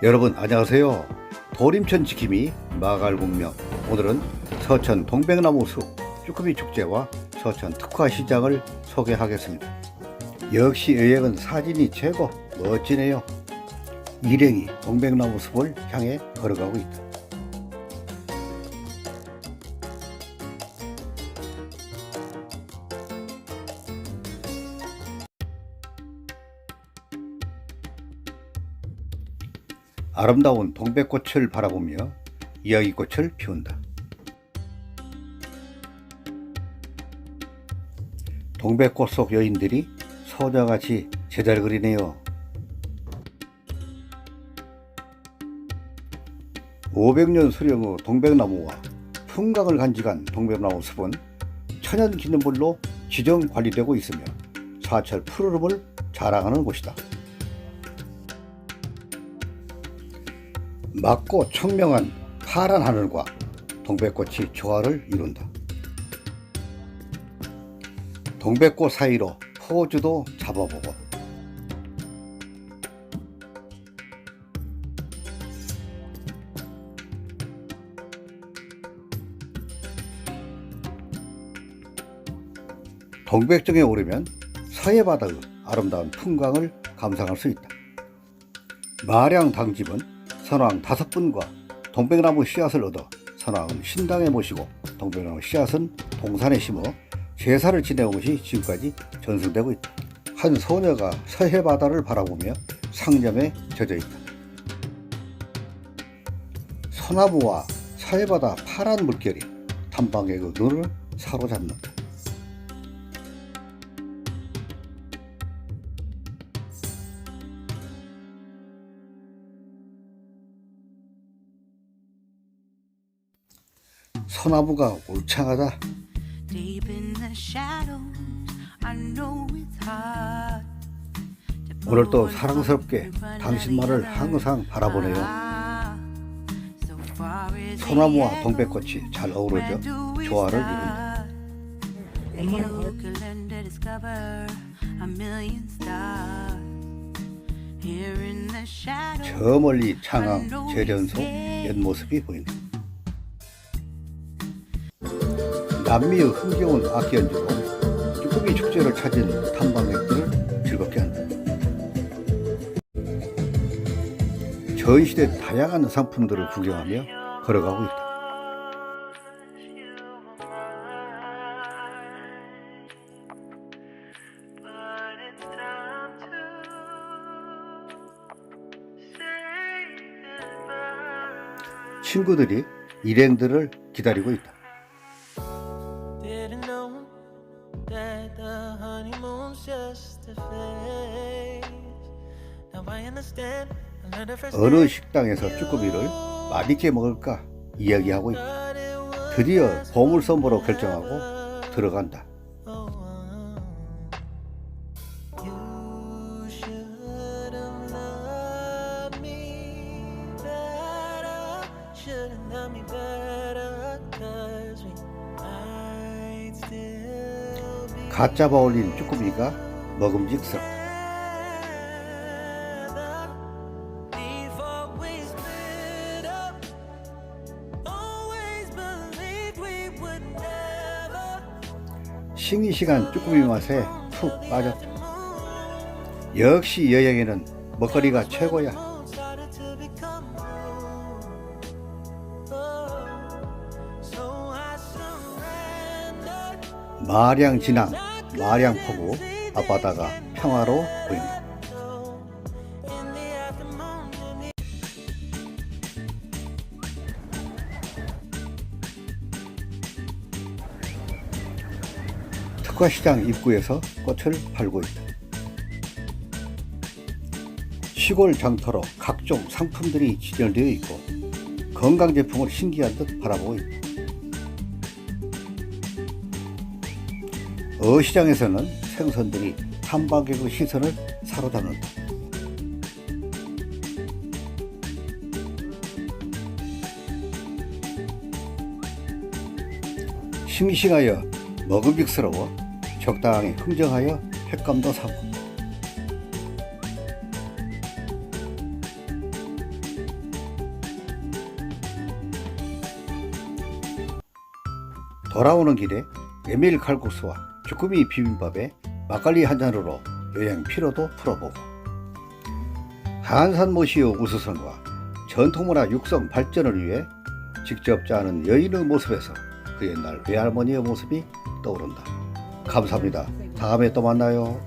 여러분 안녕하세요. 도림천 지킴이 마갈공명 오늘은 서천 동백나무 숲 쭈꾸미 축제와 서천 특화 시장을 소개하겠습니다. 역시 여행은 사진이 최고 멋지네요. 일행이 동백나무 숲을 향해 걸어가고 있다. 아름다운 동백꽃을 바라보며 이야기꽃을 피운다. 동백꽃 속 여인들이 소녀같이 제자를 그리네요. 500년 수령의 동백나무와 풍광을 간직한 동백나무 숲은 천연 기념물로 지정 관리되고 있으며 사철 푸르름을 자랑하는 곳이다. 맑고 청명한 파란 하늘과 동백꽃이 조화를 이룬다. 동백꽃 사이로 포즈도 잡아보고 동백정에 오르면 서해바다의 아름다운 풍광을 감상할 수 있다. 마량 당집은 선왕 다섯 분과 동백나무 씨앗을 얻어 선왕은 신당에 모시고 동백나무 씨앗은 동산에 심어 제사를 지내온 것이 지금까지 전승되고 있다. 한 소녀가 서해 바다를 바라보며 상념에 젖어 있다. 소나무와 서해 바다 파란 물결이 탐방객의 눈을 사로잡는다. 소나무가 울창하다. 오늘도 사랑스럽게 당신만을. 항상 바라보네요. 소나무와 동백꽃이 잘 어우러져 조화를? 이룬다. 저 멀리 창항 재련소 옛모습이 보인다. 남미의 흥겨운 악기 연주로 쭈꾸미 축제를 찾은 탐방객들을 즐겁게 한다. 전시된 다양한 상품들을 구경하며 걸어가고 있다. 친구들이 일행들을 기다리고 있다. 어느 식당에서 쭈꾸미를 맛있게 먹을까 이야기하고 있다. 드디어 보물 선보로 결정하고 들어간다. 갓 잡아 올린 쭈꾸미가 먹음직스럽다. 싱싱한 쭈꾸미 맛에 푹 빠졌다. 역시 여행에는 먹거리가 최고야. 마량 진앙, 마량 포구 앞바다가 평화로 보인다. 특화시장 입구에서 꽃을 팔고 있다. 시골 장터로 각종 상품들이 진열되어 있고 건강 제품을 신기한 듯 바라보고 있다. 어시장에서는 생선들이 탐방객의 시선을 사로잡는다. 싱싱하여 먹음직스러워 적당히 흥정하여 횟감도 사고 돌아오는 길에 메밀 칼국수와 주꾸미 비빔밥에 막걸리 한 잔으로 여행 피로도 풀어보고 한산모시오 우수성과 전통문화 육성 발전을 위해 직접 짜는 여인의 모습에서 그 옛날 외할머니의 모습이 떠오른다. 감사합니다. 다음에 또 만나요.